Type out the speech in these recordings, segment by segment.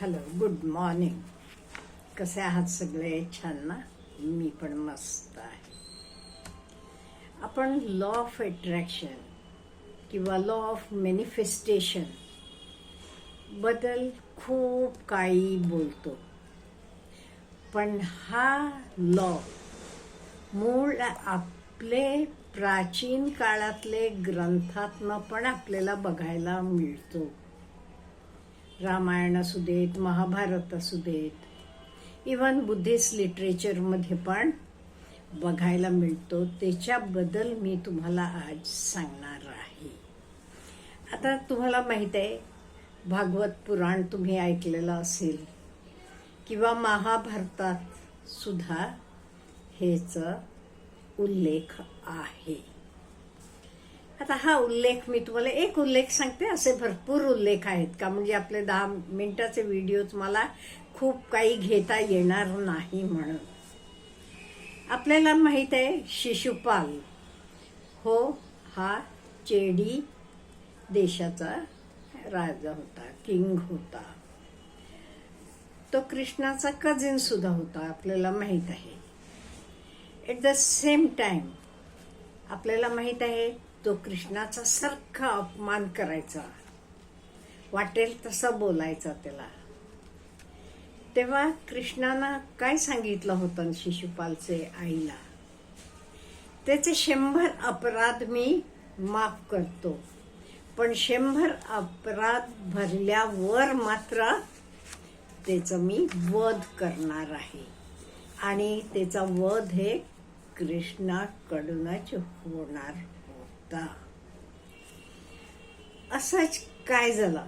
Hello good morning कसे आहात सगळे? छान ना? मी पण मस्त आहे. आपण लॉ ऑफ अट्रॅक्शन किंवा लॉ ऑफ मॅनिफेस्टेशनबद्दल खूप काही बोलतो. पण हा लॉ मूळ आपले प्राचीन काळातले ग्रंथातनं पण आपल्याला बघायला मिळतो. रामायण असू देत महाभारत असू देत. इवन बुद्धिस्ट लिटरेचरमध्ये पण बघायला मिळतो त्याच्याबद्दल मी तुम्हाला आज सांगणार आहे. आता तुम्हाला माहीत आहे भागवत पुराण तुम्ही ऐकलेलं असेल किंवा महाभारतात सुद्धा हेच उल्लेख आहे. आता हा उल्लेख मी तुम्हाला एक उल्लेख सांगते. असे भरपूर उल्लेख आहेत का? म्हणजे आपले दहा मिनिटाचे व्हिडिओज मला खूप काही घेता येणार नाही म्हणून. आपल्याला माहीत आहे शिशुपाल हो हा चेडी देशाचा राजा होता किंग होता. तो कृष्णाचा कझिन सुद्धा होता आपल्याला माहीत आहे. एट द सेम टाइम आपल्याला माहीत आहे तो कृष्णाचा सारखा अपमान करायचा. वाटेल तसा बोलायचा त्याला. तेव्हा कृष्णानं काय सांगितलं होतं शिशुपालचे आईला? त्याचे शंभर अपराध मी माफ करतो. पण शंभर अपराध भरल्यावर मात्र त्याचं मी वध करणार आहे. आणि त्याचा वध हे कृष्णाकडूनच होणार. होता. असंच काय झालं?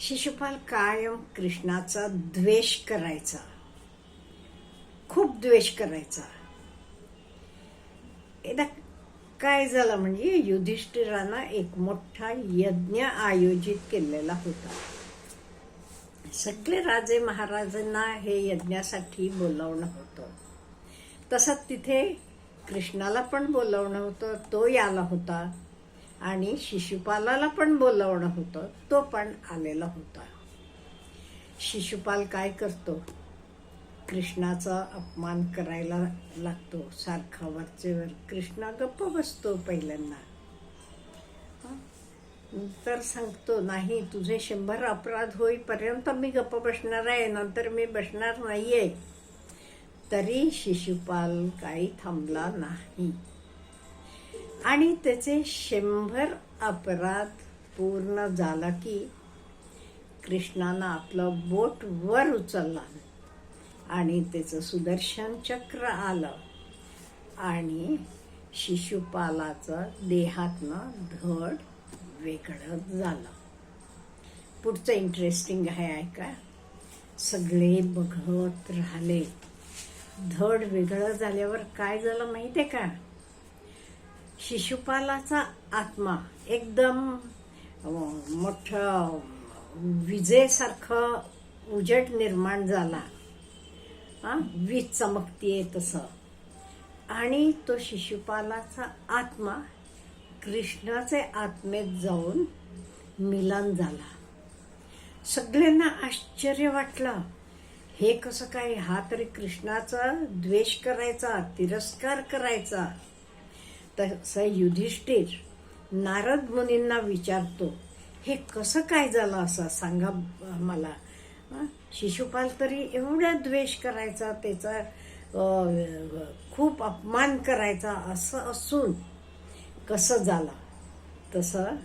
शिशुपाल कायम कृष्णाचा द्वेष करायचा. खूप द्वेष करायचा. एकदा काय झालं म्हणजे युधिष्ठिरानं एक मोठा यज्ञ आयोजित केलेला होता. सगळे राजे महाराजांना हे यज्ञासाठी बोलावणं होतं. तसंच तिथे कृष्णाला पण बोलवणं होतं तो याला होता. आणि शिशुपालाला पण बोलवणं होतं तो पण आलेला होता. शिशुपाल काय करतो? कृष्णाचा अपमान करायला लागतो सारखा वरचेवर. कृष्णा गप्प बसतो पहिल्यांदा. तर सांगतो नाही तुझे शंभर अपराध होईपर्यंत मी गप्प बसणार आहे नंतर मी बसणार नाही आहे तरी शिशुपाल काही थांबला नाही. आणि त्याचे शंभर अपराध पूर्ण झाला की कृष्णानं आपलं बोट वर उचलला आणि त्याचं सुदर्शन चक्र आलं आणि शिशुपालाचं देहातनं धड वेगळं झालं. पुढचं इंटरेस्टिंग आहे ऐका. सगळे बघत राहिले. धड वेगळं झाल्यावर काय झालं माहितीये का? शिशुपालाचा आत्मा एकदम मोठ विजेसारखं उजट निर्माण झाला. हा वीज चमकतीये तसं. आणि तो शिशुपालाचा आत्मा कृष्णाचे आत्मेत जाऊन मिलन झाला. सगळ्यांना आश्चर्य वाटलं. हे कसं काय? हा तरी कृष्णाचा द्वेष करायचा तिरस्कार करायचा. तसं युधिष्ठिर नारद मुनींना विचारतो हे कसं काय झालं असं? सांगा मला. शिशुपाल तरी एवढा द्वेष करायचा त्याचा खूप अपमान करायचा असं असून कसं झालं? तसं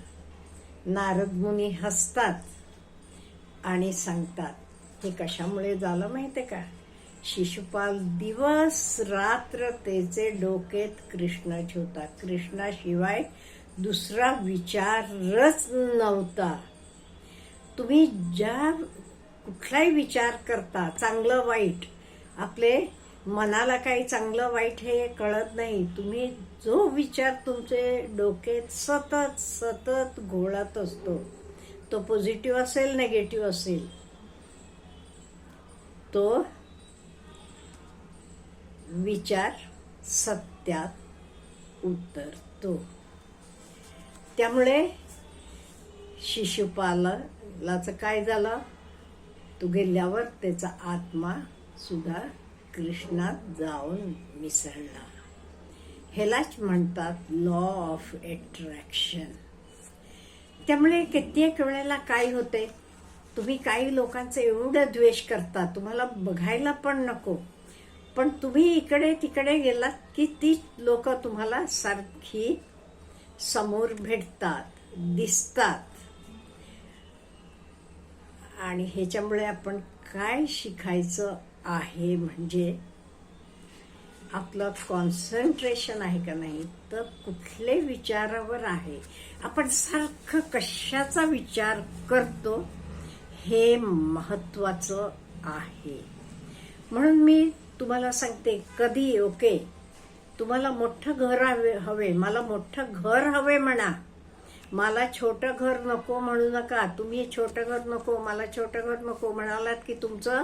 नारद मुनी हसतात आणि सांगतात हे कशामुळे झालं माहिती का? शिशुपाल दिवस रात्र त्याचे डोकेत कृष्ण होता कृष्णाशिवाय दुसरा विचारच नव्हता. तुम्ही ज्या कुठलाही विचार करता चांगलं वाईट आपले मनाला काही चांगलं वाईट हे कळत नाही. तुम्ही जो विचार तुमचे डोकेत सतत सतत घोळत असतो तो पॉझिटिव्ह असेल नेगेटिव्ह असेल तो विचार सत्यात उतरतो. त्यामुळे शिशुपालाचं काय झालं? तो गेल्यावर त्याचा आत्मा सुद्धा कृष्णात जाऊन मिसळला. ह्यालाच म्हणतात लॉ ऑफ अट्रॅक्शन त्यामुळे कित्येक वेळेला काय होते? तुम्ही काही लोकांचं एवढं द्वेष करता तुम्हाला बघायला पण नको. पण तुम्ही इकडे तिकडे गेलात की ती लोक तुम्हाला सारखी समोर भेटतात दिसतात. आणि ह्याच्यामुळे आपण काय शिकायचं आहे म्हणजे आपलं कॉन्सन्ट्रेशन आहे का नाही तर कुठले विचारावर आहे. आपण सारखं कशाचा विचार करतो हे महत्वाचं आहे. म्हणून मी तुम्हाला सांगते कधी ओके तुम्हाला मोठं घर हवे हवे मला मोठं घर हवे म्हणा. मला छोटं घर नको म्हणू नका. तुम्ही छोटं घर नको मला छोटं घर नको म्हणालात की तुमचं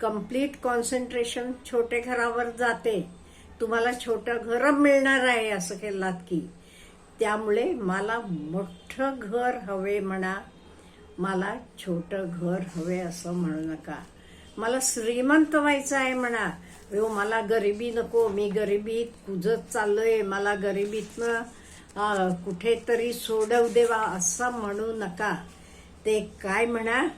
कंप्लीट कॉन्सन्ट्रेशन छोटे घरावर जाते. तुम्हाला छोटं घर मिळणार आहे असं केलात की. त्यामुळे मला मोठं घर हवे म्हणा. मला छोटं घर हवे असं म्हणू नका. मला श्रीमंत व्हायचं आहे म्हणा. हो मला गरिबी नको. मी गरिबीत कुजत चाललोय. मला गरिबीतनं कुठेतरी सोडव देवा असं म्हणू नका. ते काय म्हणा?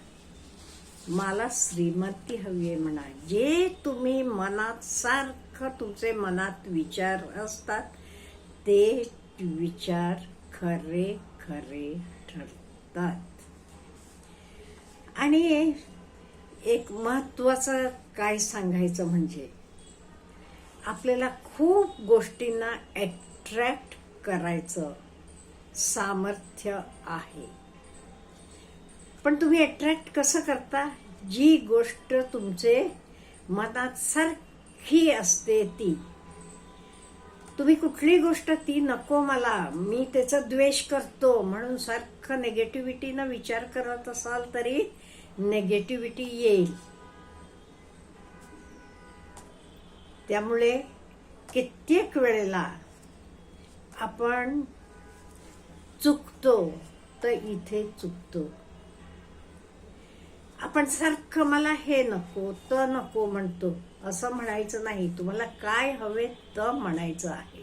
मला श्रीमंती हवी आहे म्हणा. जे तुम्ही मनात सारखं तुमचे मनात विचार असतात ते विचार खरे खरे ठरतात. आणि एक महत्वाचं काय सांगायचं म्हणजे आपल्याला खूप गोष्टींना ॲट्रॅक्ट करायचं सामर्थ्य आहे. पण तुम्ही अट्रॅक्ट कसं करता? जी गोष्ट तुमचे मनात सारखी असते ती. तुम्ही कुठली गोष्ट ती नको मला मी त्याचा द्वेष करतो म्हणून सारखं नेगेटिव्हिटीनं विचार करत असाल तरी नेगेटिव्हिटी येईल. त्यामुळे कित्येक वेळेला आपण चुकतो तर इथे चुकतो. आपण सारखं मला हे नको तर नको म्हणतो. असं म्हणायचं नाही. तुम्हाला काय हवे तर म्हणायचं आहे.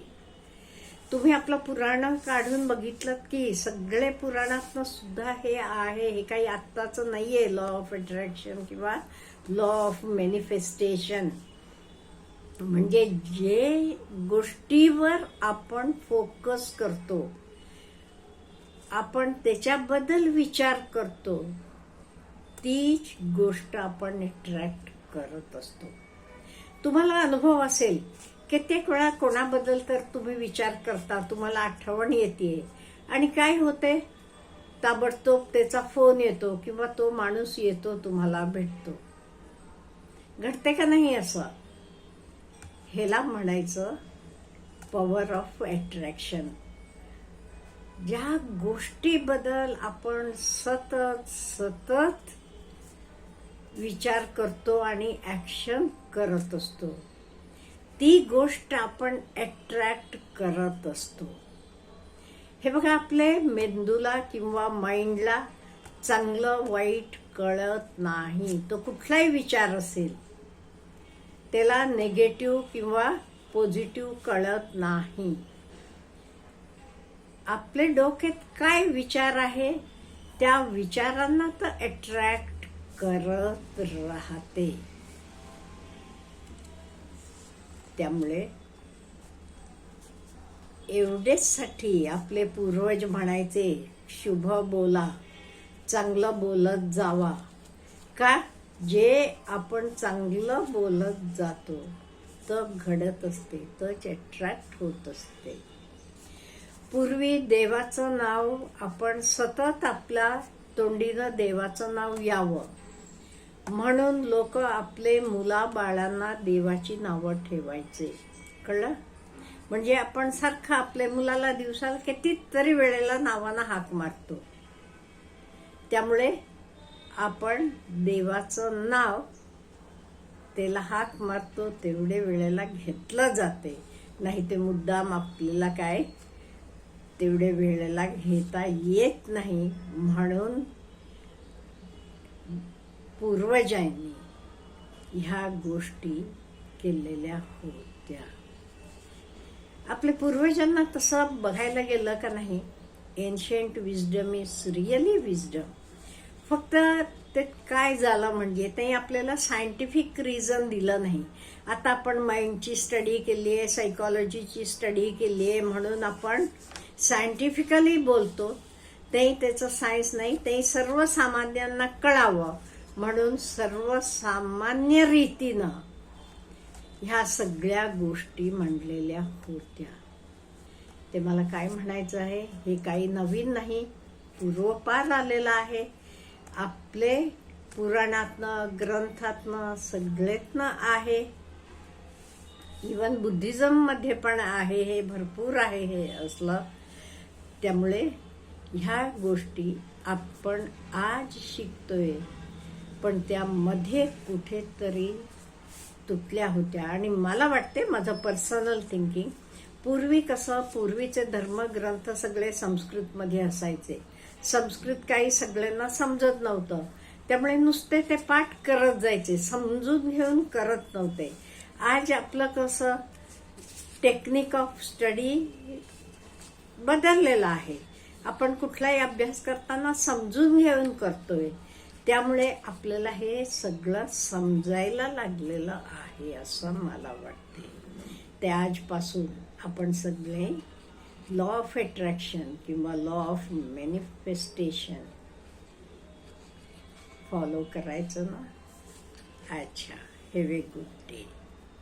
तुम्ही आपलं पुराण काढून बघितलं की सगळे पुराणातनं सुद्धा हे आहे. हे काही आत्ताचं नाहीये. लॉ ऑफ अट्रॅक्शन किंवा लॉ ऑफ मॅनिफेस्टेशन म्हणजे जे गोष्टीवर आपण फोकस करतो आपण त्याच्याबद्दल विचार करतो तीच गोष्ट आपण अट्रॅक्ट करत असतो. तुम्हाला अनुभव असेल कित्येक वेळा कोणाबद्दल तर तुम्ही विचार करता तुम्हाला आठवण येते. आणि काय होते? ताबडतोब त्याचा फोन येतो किंवा तो माणूस येतो तुम्हाला भेटतो. घडते का नाही असं? ह्याला म्हणायचं पॉवर ऑफ अट्रॅक्शन ज्या गोष्टीबद्दल आपण सतत सतत विचार करतो आणि ॲक्शन करत असतो. ती गोष्ट आपण अट्रॅक्ट करत असतो. हे बघा आपले मेंदूला किंवा माइंडला चांगलं वाईट कळत नाही. तो कुठलाही विचार असेल त्याला नेगेटिव्ह किंवा पॉझिटिव्ह कळत नाही. आपले डोक्यात काय विचार आहे? त्या विचारांना तर अट्रॅक्ट करत राहते. त्यामुळे एवढेचसाठी आपले पूर्वज म्हणायचे शुभ बोला चांगलं बोलत जावा. का? जे आपण चांगलं बोलत जातो तर घडत असते तच अट्रॅक्ट होत असते. पूर्वी देवाचं नाव आपण सतत आपल्या तोंडीनं देवाचं नाव यावं. म्हणून लोक आपले मुला बाळांना देवाची नावं ठेवायचे. कळलं? म्हणजे आपण सारखं आपल्या मुलाला दिवसाला कितीतरी वेळेला नावानं हाक मारतो. त्यामुळे आपण देवाचं नाव त्याला हाक मारतो तेवढे वेळेला घेतलं जाते. नाही ते मुद्दाम आपल्याला काय? तेवढे वेळेला घेता येत नाही. म्हणून पूर्वजांनी ह्या गोष्टी केलेल्या होत्या. आपल्या पूर्वजांना तसं बघायला गेलं का नाही ancient wisdom is really wisdom फक्त ते काय झालं म्हणजे ते आपल्याला सायंटिफिक रिझन दिलं नाही. आता आपण माइंडची स्टडी केली आहे सायकॉलॉजीची स्टडी केली आहे म्हणून आपण सायंटिफिकली बोलतो. ते त्याचं सायन्स नाही ते सर्वसामान्यांना कळावं. म्हणून सर्वसामान्य रीतीनं ह्या सगळ्या गोष्टी म्हणलेल्या होत्या. ते मला काय म्हणायचं आहे? हे काही नवीन नाही. पूर्वपार आलेलं आहे. आपले पुराणातनं ग्रंथातनं सगळेतनं आहे. इवन बुद्धिझममध्ये पण आहे हे भरपूर आहे हे असलं. त्यामुळे ह्या गोष्टी आपण आज शिकतोय. पण त्यामध्ये कुठेतरी तुटल्या होत्या. आणि मला वाटते माझं पर्सनल थिंकिंग पूर्वी कसं पूर्वीचे धर्मग्रंथ सगळे संस्कृतमध्ये असायचे. संस्कृत काही सगळ्यांना समजत नव्हतं. त्यामुळे नुसते ते पाठ करत जायचे समजून घेऊन करत नव्हते. आज आपलं कसं टेक्निक ऑफ स्टडी बदललेलं आहे. आपण कुठलाही अभ्यास करताना समजून घेऊन करतोय. त्यामुळे आपल्याला हे सगळं समजायला लागलेलं आहे असं मला वाटते. ते आजपासून आपण सगळे लॉ ऑफ अट्रॅक्शन किंवा लॉ ऑफ मॅनिफेस्टेशन फॉलो करायचं ना? अच्छा हॅव ए गुड डे